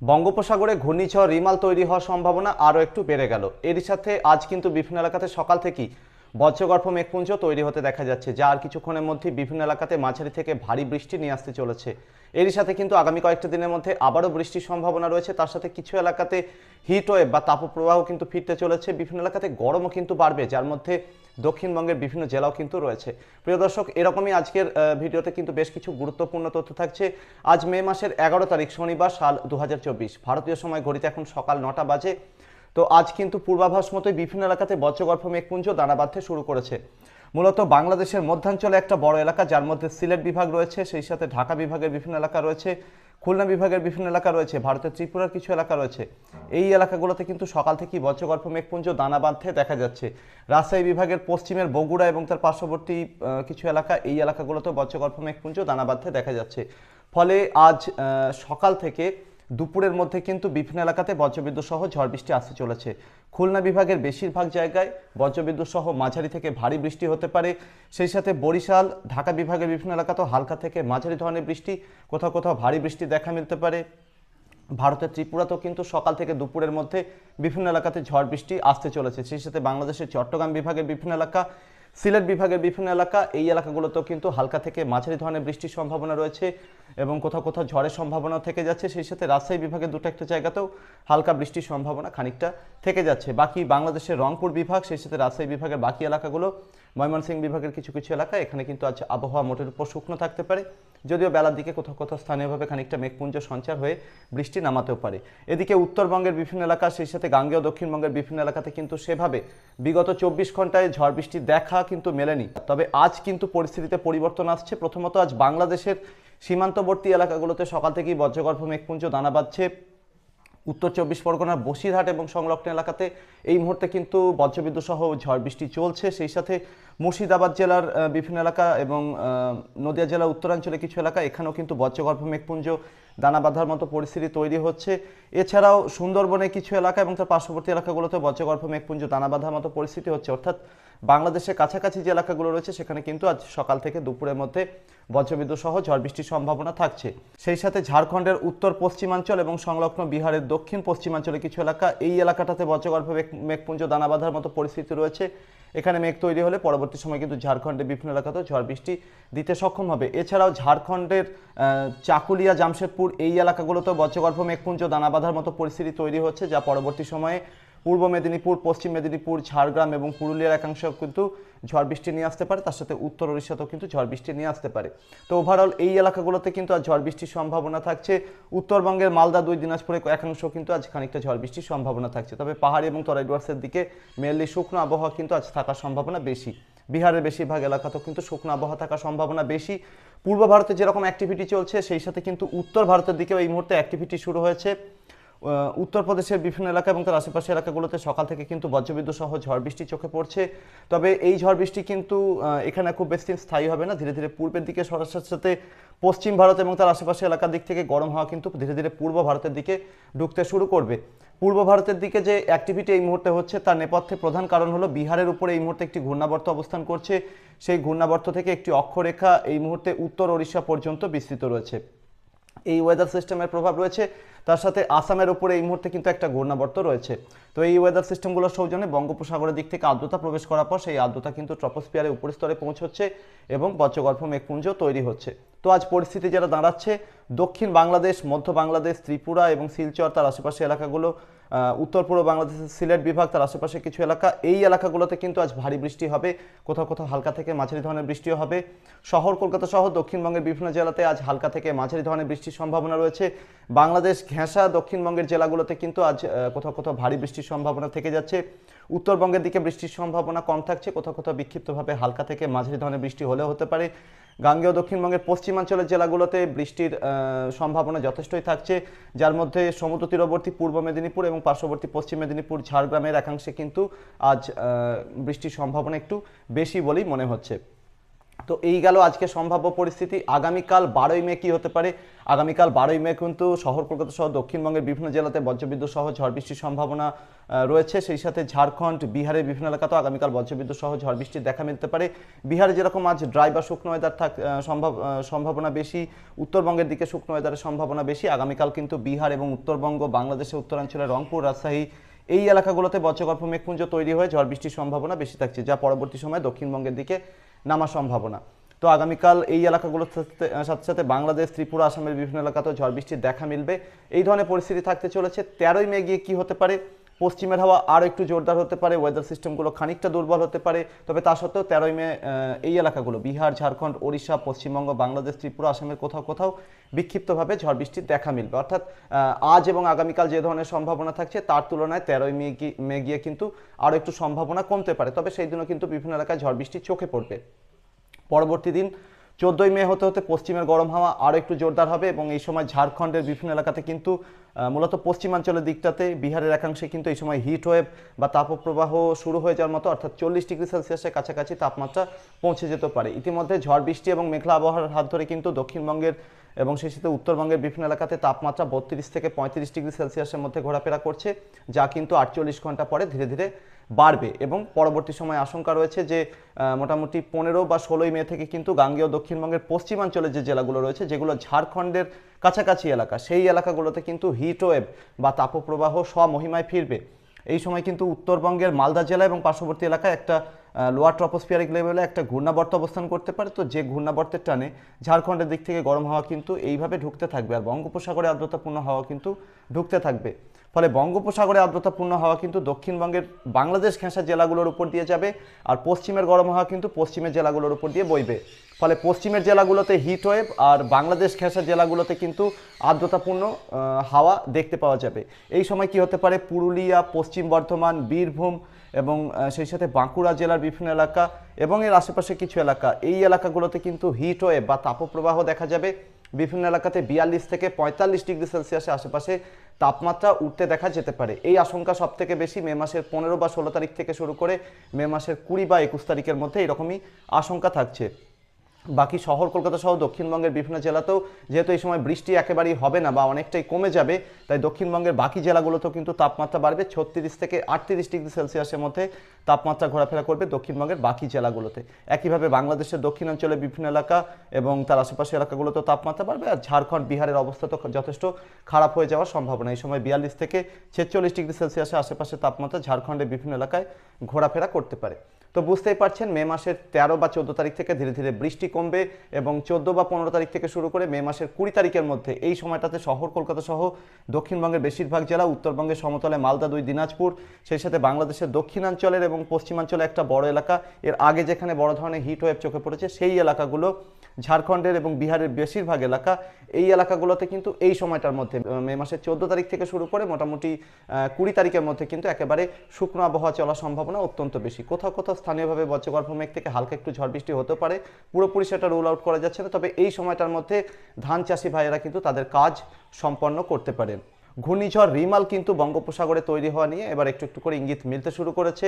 বঙ্গোপসাগরে ঘূর্ণিঝড়, রিমাল তৈরি হওয়ার সম্ভাবনা আরও একটু বেড়ে গেল। এরই সাথে আজ কিন্তু বিভিন্ন এলাকাতে সকাল থেকেই বজ্রগর্ভ মেঘপুঞ্জ তৈরি হতে দেখা যাচ্ছে, যা আর কিছুক্ষণের মধ্যে বিভিন্ন এলাকাতে মাঝারি থেকে ভারী বৃষ্টি নিয়ে আসতে চলেছে। এরই সাথে কিন্তু আগামী কয়েকটা দিনের মধ্যে আবারও বৃষ্টির সম্ভাবনা রয়েছে। তার সাথে কিছু এলাকাতে হিট ওয়েভ বা তাপপ্রবাহ কিন্তু ফিরতে চলেছে। বিভিন্ন এলাকাতে গরমও কিন্তু বাড়বে, যার মধ্যে দক্ষিণবঙ্গের বিভিন্ন জেলাও কিন্তু রয়েছে। প্রিয় দর্শক, এরকমই আজকের ভিডিওতে কিন্তু বেশ কিছু গুরুত্বপূর্ণ তথ্য থাকছে। আজ মে মাসের এগারো তারিখ শনিবার সাল দু হাজার চব্বিশ। ভারতীয় সময় ঘড়িতে এখন সকাল নটা বাজে। তো আজ কিন্তু পূর্বাভাস মতোই বিভিন্ন এলাকাতে বজ্রগর্ভ মেঘপুঞ্জ দানা বাঁধতে শুরু করেছে। মূলত বাংলাদেশের মধ্যাঞ্চলে একটা বড় এলাকা, যার মধ্যে সিলেট বিভাগ রয়েছে, সেই সাথে ঢাকা বিভাগের বিভিন্ন এলাকা রয়েছে, খুলনা বিভাগের বিভিন্ন এলাকা রয়েছে, ভারতের ত্রিপুরার কিছু এলাকা রয়েছে। এই এলাকাগুলোতে কিন্তু সকাল থেকেই বজ্রগর্ভ মেঘপুঞ্জ দানা বাঁধতে দেখা যাচ্ছে। রাজশাহী বিভাগের পশ্চিমের বগুড়া এবং তার পার্শ্ববর্তী কিছু এলাকা, এই এলাকাগুলোতে বজ্রগর্ভ মেঘপুঞ্জ দানা বাঁধতে দেখা যাচ্ছে। ফলে আজ সকাল থেকে দুপুরের মধ্যে কিন্তু বিভিন্ন এলাকাতে বজ্রবিদ্যুৎ সহ ঝড় বৃষ্টি আসতে চলেছে। খুলনা বিভাগের বেশিরভাগ জায়গায় বজ্রবিদ্যুৎ সহ মাঝারি থেকে ভারী বৃষ্টি হতে পারে। সেই সাথে বরিশাল, ঢাকা বিভাগের বিভিন্ন এলাকাতেও হালকা থেকে মাঝারি ধরনের বৃষ্টি, কোথাও কোথাও ভারী বৃষ্টি দেখা মিলতে পারে। ভারতের ত্রিপুরাতেও কিন্তু সকাল থেকে দুপুরের মধ্যে বিভিন্ন এলাকাতে ঝড় বৃষ্টি আসতে চলেছে। সেই সাথে বাংলাদেশের চট্টগ্রাম বিভাগের বিভিন্ন এলাকা সিলেট বিভাগের বিভিন্ন এলাকা, এই এলাকাগুলোতেও কিন্তু হালকা থেকে মাঝারি ধরনের বৃষ্টির সম্ভাবনা রয়েছে এবং কোথাও কোথাও ঝড়ের সম্ভাবনা থেকে যাচ্ছে। সেই সাথে রাজশাহী বিভাগের দুটো একটা জায়গাতেও হালকা বৃষ্টির সম্ভাবনা খানিকটা থেকে যাচ্ছে। বাকি বাংলাদেশের রংপুর বিভাগ, সেই সাথে রাজশাহী বিভাগের বাকি এলাকাগুলো ময়মনসিংহ বিভাগের কিছু কিছু এলাকা এখানে কিন্তু আজ আবহাওয়া মোটের উপর শুকনো থাকতে পারে, যদিও বেলার দিকে কোথাও কোথাও স্থানীয়ভাবে খানিকটা মেঘপুঞ্জ সঞ্চার হয়ে বৃষ্টি নামাতেও পারে। এদিকে উত্তরবঙ্গের বিভিন্ন এলাকা সেই সাথে গাঙ্গেয় দক্ষিণবঙ্গের বিভিন্ন এলাকাতে কিন্তু সেভাবে বিগত চব্বিশ ঘন্টায় ঝড় বৃষ্টি দেখা কিন্তু মেলেনি। তবে আজ কিন্তু পরিস্থিতিতে পরিবর্তন আসছে। প্রথমত আজ বাংলাদেশের সীমান্তবর্তী এলাকাগুলোতে সকাল থেকেই বজ্রগর্ভ মেঘপুঞ্জ দানা বাঁধছে। উত্তর চব্বিশ পরগনার বসিরহাট এবং সংলগ্ন এলাকাতে এই মুহূর্তে কিন্তু বজ্রবিদ্যুৎ সহ ঝড় বৃষ্টি চলছে। সেই সাথে মুর্শিদাবাদ জেলার বিভিন্ন এলাকা এবং নদিয়া জেলার উত্তরাঞ্চলে কিছু এলাকা, এখানেও কিন্তু বজ্রগর্ভ মেঘপুঞ্জ দানা বাঁধার মতো পরিস্থিতি তৈরি হচ্ছে। এছাড়াও সুন্দরবনে কিছু এলাকা এবং তার পার্শ্ববর্তী এলাকাগুলোতে বজ্রগর্ভ মেঘপুঞ্জ দানা বাঁধার মতো পরিস্থিতি হচ্ছে। অর্থাৎ বাংলাদেশের কাছাকাছি যে এলাকাগুলো রয়েছে, সেখানে কিন্তু আজ সকাল থেকে দুপুরের মধ্যে বজ্রবিদ্যুৎ সহ ঝড় বৃষ্টির সম্ভাবনা থাকছে। সেই সাথে ঝাড়খণ্ডের উত্তর পশ্চিমাঞ্চল এবং সংলগ্ন বিহারের দক্ষিণ পশ্চিমাঞ্চলে কিছু এলাকা, এই এলাকাটাতে বজ্রগর্ভ মেঘ- মেঘপুঞ্জ দানা বাঁধার মতো পরিস্থিতি রয়েছে। এখানে মেঘ তৈরি হলে পরবর্তী সময় কিন্তু ঝাড়খণ্ডের বিভিন্ন এলাকাতেও ঝড় বৃষ্টি দিতে সক্ষম হবে। এছাড়াও ঝাড়খণ্ডের চাকুলিয়া, জামশেদপুর এই এলাকাগুলোতেও বজ্রগর্ভ মেঘপুঞ্জ দানা বাঁধার মতো পরিস্থিতি তৈরি হচ্ছে যা পরবর্তী সময়ে পূর্ব মেদিনীপুর, পশ্চিম মেদিনীপুর, ঝাড়গ্রাম এবং পুরুলিয়ার একাংশ কিন্তু ঝড় বৃষ্টি নিয়ে আসতে পারে। তার সাথে উত্তর উড়িষ্যাতেও কিন্তু ঝড় বৃষ্টি নিয়ে আসতে পারে। তো ওভারঅল এই এলাকাগুলোতে কিন্তু আজ ঝড় বৃষ্টির সম্ভাবনা থাকছে। উত্তরবঙ্গের মালদা, দুই, দিনাজপুরে একাংশ কিন্তু আজ খানিকটা ঝড় বৃষ্টির সম্ভাবনা থাকছে। তবে পাহাড়ি এবং তরাই ডুয়ার্সের দিকে মেনলি শুকনো আবহাওয়া কিন্তু আজ থাকার সম্ভাবনা বেশি। বিহারের বেশিরভাগ এলাকাতেও কিন্তু শুকনো আবহাওয়া থাকার সম্ভাবনা বেশি। পূর্ব ভারতে যেরকম অ্যাক্টিভিটি চলছে, সেই সাথে কিন্তু উত্তর ভারতের দিকেও এই মুহূর্তে অ্যাক্টিভিটি শুরু হয়েছে। উত্তরপ্রদেশের বিভিন্ন এলাকা এবং তার আশেপাশের এলাকাগুলোতে সকাল থেকে কিন্তু বজ্রবিদ্যুৎ সহ ঝড় বৃষ্টি চোখে পড়ছে। তবে এই ঝড় বৃষ্টি কিন্তু এখানে খুব বেশি স্থায়ী হবে না। ধীরে ধীরে পূর্বের দিকে সরার সাথে সাথে পশ্চিম ভারত এবং তার আশেপাশে এলাকার দিক থেকে গরম হওয়া কিন্তু ধীরে ধীরে পূর্ব ভারতের দিকে ঢুকতে শুরু করবে। পূর্ব ভারতের দিকে যে অ্যাক্টিভিটি এই মুহূর্তে হচ্ছে, তার নেপথ্যে প্রধান কারণ হলো বিহারের উপরে এই মুহূর্তে একটি ঘূর্ণাবর্ত অবস্থান করছে। সেই ঘূর্ণাবর্ত থেকে একটি অক্ষরেখা এই মুহূর্তে উত্তর ওড়িশা পর্যন্ত বিস্তৃত রয়েছে। এই ওয়েদার সিস্টেমের প্রভাব রয়েছে। তার সাথে আসামের উপরে এই মুহূর্তে কিন্তু একটা ঘূর্ণাবর্ত রয়েছে। তো এই ওয়েদার সিস্টেমগুলোর সৌজন্যে বঙ্গোপসাগরের দিক থেকে আর্দ্রতা প্রবেশ করার পর সেই আর্দ্রতা কিন্তু ট্রপোস্পিয়ারের উপর স্তরে পৌঁছচ্ছে এবং বজ্রগর্ভ মেঘপুঞ্জ তৈরি হচ্ছে। তো আজ পরিস্থিতি যারা দাঁড়াচ্ছে, দক্ষিণ বাংলাদেশ, মধ্য বাংলাদেশ, ত্রিপুরা এবং শিলচর, তার আশেপাশে এলাকাগুলো উত্তর পূর্ব বাংলাদেশের সিলেট বিভাগ, তার আশেপাশে কিছু এলাকা। এই এলাকাগুলোতে কিন্তু আজ ভারী বৃষ্টি হবে। কোথাও কোথাও হালকা থেকে মাঝারি ধরনের বৃষ্টিও হবে। শহর কলকাতা সহ দক্ষিণবঙ্গের বিভিন্ন জেলাতে আজ হালকা থেকে মাঝারি ধরনের বৃষ্টির সম্ভাবনা রয়েছে। বাংলাদেশ, ঘেঁষা, দক্ষিণবঙ্গের জেলাগুলোতে কিন্তু আজ কোথাও কোথাও ভারী বৃষ্টির সম্ভাবনা থেকে যাচ্ছে। উত্তরবঙ্গের দিকে বৃষ্টির সম্ভাবনা কম থাকছে। কোথাও কোথাও বিক্ষিপ্তভাবে হালকা থেকে মাঝারি ধরনের বৃষ্টি হলেও হতে পারে। গাঙ্গেয় দক্ষিণবঙ্গের পশ্চিমাঞ্চলের জেলাগুলোতে বৃষ্টির সম্ভাবনা যথেষ্টই থাকছে। যার মধ্যে সমুদ্র তীরবর্তী পূর্ব মেদিনীপুর এবং পার্শ্ববর্তী পশ্চিম মেদিনীপুর, ঝাড়গ্রামের একাংশে কিন্তু আজ বৃষ্টির সম্ভাবনা একটু বেশি বলেই মনে হচ্ছে। তো এই গেল আজকে সম্ভাব্য পরিস্থিতি। আগামীকাল বারোই মে কি হতে পারে? আগামীকাল বারোই মে কিন্তু শহর কলকাতা সহ দক্ষিণবঙ্গের বিভিন্ন জেলাতে বজ্রবিদ্যুৎ সহ ঝড় বৃষ্টির সম্ভাবনা রয়েছে। সেই সাথে ঝাড়খণ্ড, বিহারের বিভিন্ন এলাকাতেও আগামীকাল বজ্রবিদ্যুৎ সহ ঝড় বৃষ্টির দেখা মিলতে পারে। বিহারে যেরকম আজ ড্রাই বা শুকনো ওয়েদার থাক সম্ভাব সম্ভাবনা বেশি। উত্তরবঙ্গের দিকে শুকনো ওয়েদারের সম্ভাবনা বেশি। আগামীকাল কিন্তু বিহার এবং উত্তরবঙ্গ, বাংলাদেশের উত্তরাঞ্চলে রংপুর, রাজশাহী এই এলাকাগুলোতে বজ্রগর্ভ মেঘপুঞ্জ তৈরি হয়ে ঝড় বৃষ্টির সম্ভাবনা বেশি থাকছে, যা পরবর্তী সময়ে দক্ষিণবঙ্গের দিকে নামার সম্ভাবনা। তো আগামীকাল এই এলাকাগুলোর সাথে সাথে সাথে বাংলাদেশ, ত্রিপুরা, আসামের বিভিন্ন এলাকাতেও ঝড় বৃষ্টির দেখা মিলবে। এই ধরনের পরিস্থিতি থাকতে চলেছে। তেরোই মে গিয়ে কী হতে পারে? পশ্চিমের হাওয়া আরও একটু জোরদার হতে পারে ওয়েদার সিস্টেমগুলো খানিকটা দুর্বল হতে পারে। তবে তা সত্ত্বেও তেরোই মে এই এলাকাগুলো, বিহার, ঝাড়খণ্ড, ওড়িশা, পশ্চিমবঙ্গ, বাংলাদেশ, ত্রিপুরা, আসামের কোথাও কোথাও বিক্ষিপ্তভাবে ঝড় বৃষ্টির দেখা মিলবে। অর্থাৎ আজ এবং আগামীকাল যে ধরনের সম্ভাবনা থাকছে, তার তুলনায় তেরোই মে মে গিয়ে কিন্তু আরও একটু সম্ভাবনা কমতে পারে। তবে সেই দিনও কিন্তু বিভিন্ন এলাকায় ঝড় বৃষ্টি চোখে পড়বে। পরবর্তী দিন চোদ্দোই মে হতে হতে পশ্চিমের গরম হাওয়া আরও একটু জোরদার হবে এবং এই সময় ঝাড়খণ্ডের বিভিন্ন এলাকাতে কিন্তু মূলত পশ্চিমাঞ্চলের দিকটাতে বিহারের একাংশে কিন্তু এই সময় হিট ওয়েভ বা তাপপ্রবাহ শুরু হয়ে যাওয়ার মতো, অর্থাৎ চল্লিশ ডিগ্রি সেলসিয়াসের কাছাকাছি তাপমাত্রা পৌঁছে যেতে পারে। ইতিমধ্যে ঝড়, বৃষ্টি এবং মেঘলা আবহাওয়ার হাত ধরে কিন্তু দক্ষিণবঙ্গের এবং সেই সাথে উত্তরবঙ্গের বিভিন্ন এলাকাতে তাপমাত্রা বত্রিশ থেকে পঁয়ত্রিশ ডিগ্রি সেলসিয়াসের মধ্যে ঘোরাফেরা করছে, যা কিন্তু আটচল্লিশ ঘণ্টা পরে ধীরে ধীরে বাড়বে এবং পরবর্তী সময়ে আশঙ্কা রয়েছে যে মোটামুটি পনেরো বা ষোলোই মে থেকে কিন্তু গাঙ্গেয় দক্ষিণবঙ্গের পশ্চিমাঞ্চলে যে জেলাগুলো রয়েছে, যেগুলো ঝাড়খণ্ডের কাছাকাছি এলাকা, সেই এলাকাগুলোতে কিন্তু হিট ওয়েভ বা তাপপ্রবাহ স্বমহিমায় ফিরবে। এই সময় কিন্তু উত্তরবঙ্গের মালদা জেলা এবং পার্শ্ববর্তী এলাকায় একটা লোয়ার ট্রপোস্ফিয়ারিক লেভেলে একটা ঘূর্ণাবর্ত অবস্থান করতে পারে। তো যে ঘূর্ণাবর্তের টানে ঝাড়খণ্ডের দিক থেকে গরম হাওয়া কিন্তু এইভাবে ঢুকতে থাকবে আর বঙ্গোপসাগরে আর্দ্রতাপূর্ণ হাওয়া কিন্তু ঢুকতে থাকবে। ফলে বঙ্গোপসাগরে আর্দ্রতাপূর্ণ হাওয়া কিন্তু দক্ষিণবঙ্গের বাংলাদেশ ঘেঁষা জেলাগুলোর উপর দিয়ে যাবে আর পশ্চিমের গরম হাওয়া কিন্তু পশ্চিমের জেলাগুলোর উপর দিয়ে বইবে। ফলে পশ্চিমের জেলাগুলোতে হিট ওয়েভ আর বাংলাদেশ ঘেঁষা জেলাগুলোতে কিন্তু আর্দ্রতাপূর্ণ হাওয়া দেখতে পাওয়া যাবে। এই সময় কি হতে পারে? পুরুলিয়া, পশ্চিম বর্ধমান, বীরভূম এবং সেই সাথে বাঁকুড়া জেলার বিভিন্ন এলাকা এবং এর আশেপাশে কিছু এলাকা। এই এলাকাগুলোতে কিন্তু হিট ওয়েভ বা তাপপ্রবাহ দেখা যাবে। বিভিন্ন এলাকাতে বিয়াল্লিশ থেকে পঁয়তাল্লিশ ডিগ্রি সেলসিয়াসের আশেপাশে তাপমাত্রা উঠতে দেখা যেতে পারে। এই আশঙ্কা সব থেকে বেশি মে মাসের পনেরো বা ষোলো তারিখ থেকে শুরু করে মে মাসের কুড়ি বা একুশ তারিখের মধ্যে এরকমই আশঙ্কা থাকছে। বাকি শহর কলকাতা সহ দক্ষিণবঙ্গের বিভিন্ন জেলাতেও যেহেতু এই সময় বৃষ্টি একেবারেই হবে না বা অনেকটাই কমে যাবে, তাই দক্ষিণবঙ্গের বাকি জেলাগুলোতেও কিন্তু তাপমাত্রা বাড়বে। ছত্রিশ থেকে আটত্রিশ ডিগ্রি সেলসিয়াসের মধ্যে তাপমাত্রা ঘোরাফেরা করবে দক্ষিণবঙ্গের বাকি জেলাগুলোতে। একইভাবে বাংলাদেশের দক্ষিণাঞ্চলের বিভিন্ন এলাকা এবং তার আশেপাশে এলাকাগুলোতেও তাপমাত্রা বাড়বে আর ঝাড়খণ্ড, বিহারের অবস্থা তো যথেষ্ট খারাপ হয়ে যাওয়ার সম্ভাবনা। এই সময় বিয়াল্লিশ থেকে ছেচল্লিশ ডিগ্রি সেলসিয়াসের আশেপাশে তাপমাত্রা ঝাড়খণ্ডের বিভিন্ন এলাকায় ঘোরাফেরা করতে পারে। তো বুঝতেই পারছেন, মে মাসের তেরো বা চোদ্দ তারিখ থেকে ধীরে ধীরে বৃষ্টি কমবে এবং চোদ্দ বা পনেরো তারিখ থেকে শুরু করে মে মাসের কুড়ি তারিখের মধ্যে এই সময়টাতে শহর কলকাতা সহ দক্ষিণবঙ্গের বেশিরভাগ জেলা, উত্তরবঙ্গের সমতলে মালদা দুই, দিনাজপুর, সেই সাথে বাংলাদেশের দক্ষিণাঞ্চলের এবং পশ্চিমাঞ্চলে একটা বড় এলাকা। এর আগে যেখানে বড় ধরনের হিট ওয়েভ চোখে পড়েছে, সেই এলাকাগুলো, ঝাড়খণ্ডের এবং বিহারের বেশিরভাগ এলাকা, এই এলাকাগুলোতে কিন্তু এই সময়টার মধ্যে মে মাসের চোদ্দ তারিখ থেকে শুরু করে মোটামুটি কুড়ি তারিখের মধ্যে কিন্তু একেবারে শুকনো আবহাওয়া চলার সম্ভাবনা অত্যন্ত বেশি। কোথাও কোথাও স্থানীয়ভাবে বজ্রগর্ভ মেঘ থেকে হালকা একটু ঝড় বৃষ্টি হতে পারে। পুরোপুরি সেটা রোল আউট করা যাচ্ছে না, তবে এই সময়টার মধ্যে ধান চাষি ভাইয়েরা কিন্তু তাদের কাজ সম্পন্ন করতে পারেন। ঘূর্ণিঝড় রিমাল কিন্তু বঙ্গোপসাগরে তৈরি হওয়া নিয়ে এবার একটু একটু করে ইঙ্গিত মিলতে শুরু করেছে।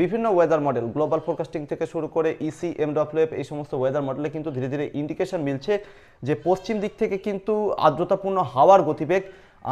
বিভিন্ন ওয়েদার মডেল গ্লোবাল ফোরকাস্টিং থেকে শুরু করে E ইসি এমডব্লিউএফ এই সমস্ত ওয়েদার মডেলে কিন্তু ধীরে ধীরে ইন্ডিকেশন মিলছে যে পশ্চিম দিক থেকে কিন্তু আর্দ্রতাপূর্ণ হাওয়ার গতিবেগ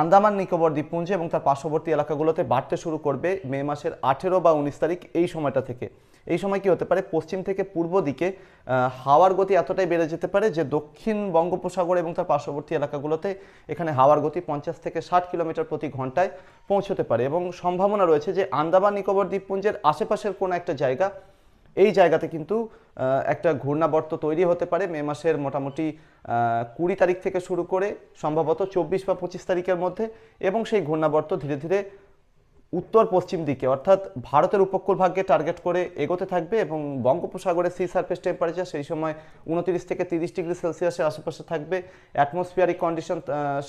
আন্দামান, নিকোবর দ্বীপপুঞ্জ এবং তার পার্শ্ববর্তী এলাকাগুলোতে বাড়তে শুরু করবে মে মাসের আঠেরো বা উনিশ তারিখ এই সময়টা থেকে। এই সময় কি হতে পারে? পশ্চিম থেকে পূর্ব দিকে হাওয়ার গতি এতটাই বেড়ে যেতে পারে যে দক্ষিণ বঙ্গোপসাগর এবং তার পার্শ্ববর্তী এলাকাগুলোতে এখানে হাওয়ার গতি পঞ্চাশ থেকে ষাট কিলোমিটার প্রতি ঘন্টায় পৌঁছতে পারে। এবং সম্ভাবনা রয়েছে যে আন্দামান নিকোবর দ্বীপপুঞ্জের আশেপাশের কোনো একটা জায়গা, এই জায়গাতে কিন্তু একটা ঘূর্ণাবর্ত তৈরি হতে পারে। মে মাসের মোটামুটি কুড়ি তারিখ থেকে শুরু করে সম্ভবত চব্বিশ বা পঁচিশ তারিখের মধ্যে। এবং সেই ঘূর্ণাবর্ত ধীরে ধীরে উত্তর পশ্চিম দিকে, অর্থাৎ ভারতের উপকূল ভাগকে টার্গেট করে এগোতে থাকবে এবং বঙ্গোপসাগরের সি সার্ফেস টেম্পারেচার সেই সময় উনত্রিশ থেকে তিরিশ ডিগ্রি সেলসিয়াসের আশেপাশে থাকবে। অ্যাটমসফিয়ারিক কন্ডিশন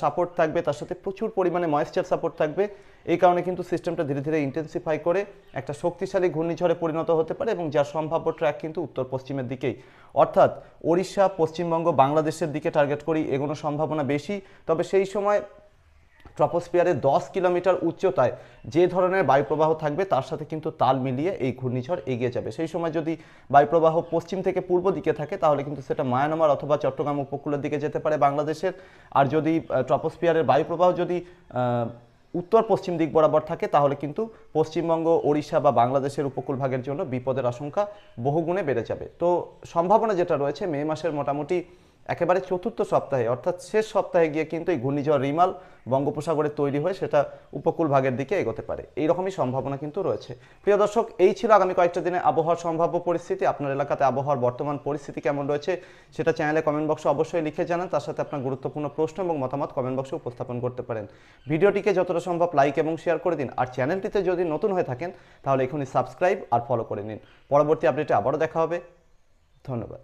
সাপোর্ট থাকবে, তার সাথে প্রচুর পরিমাণে ময়েশ্চার সাপোর্ট থাকবে। এই কারণে কিন্তু সিস্টেমটা ধীরে ধীরে ইন্টেন্সিফাই করে একটা শক্তিশালী ঘূর্ণিঝড়ে পরিণত হতে পারে এবং যার সম্ভাব্য ট্র্যাক কিন্তু উত্তর পশ্চিমের দিকেই। অর্থাৎ ওড়িশা, পশ্চিমবঙ্গ, বাংলাদেশের দিকে টার্গেট করি এগোনোর সম্ভাবনা বেশি। তবে সেই সময় ট্রপোস্ফিয়ারে দশ কিলোমিটার উচ্চতায় যে ধরনের বায়ুপ্রবাহ থাকবে, তার সাথে কিন্তু তাল মিলিয়ে এই ঘূর্ণিঝড় এগিয়ে যাবে। সেই সময় যদি বায়ুপ্রবাহ পশ্চিম থেকে পূর্ব দিকে থাকে, তাহলে কিন্তু সেটা মায়ানমার অথবা চট্টগ্রাম উপকূলের দিকে যেতে পারে বাংলাদেশের। আর যদি ট্রপোস্ফিয়ারের বায়ুপ্রবাহ যদি উত্তর পশ্চিম দিক বরাবর থাকে, তাহলে কিন্তু পশ্চিমবঙ্গ, ওড়িশা বা বাংলাদেশের উপকূল ভাগের জন্য বিপদের আশঙ্কা বহুগুণে বেড়ে যাবে। তো সম্ভাবনা যেটা রয়েছে, মে মাসের মোটামুটি একেবারে চতুর্থ সপ্তাহে, অর্থাৎ শেষ সপ্তাহে গিয়ে কিন্তু এই ঘূর্ণিঝড় রিমাল বঙ্গোপসাগরে তৈরি হয়ে সেটা উপকূল ভাগের দিকে এগোতে পারে। এইরকমই সম্ভাবনা কিন্তু রয়েছে। প্রিয় দর্শক, এই ছিল আগামী কয়েকটা দিনে আবহাওয়ার সম্ভাব্য পরিস্থিতি। আপনার এলাকাতে আবহাওয়ার বর্তমান পরিস্থিতি কেমন রয়েছে সেটা চ্যানেলে কমেন্ট বক্সে অবশ্যই লিখে জানান। তার সাথে আপনার গুরুত্বপূর্ণ প্রশ্ন এবং মতামত কমেন্ট বক্সে উপস্থাপন করতে পারেন। ভিডিওটিকে যতটা সম্ভব লাইক এবং শেয়ার করে দিন। আর চ্যানেলটিতে যদি নতুন হয়ে থাকেন, তাহলে এখনই সাবস্ক্রাইব আর ফলো করে নিন। পরবর্তী আপডেটে আবারও দেখা হবে। ধন্যবাদ।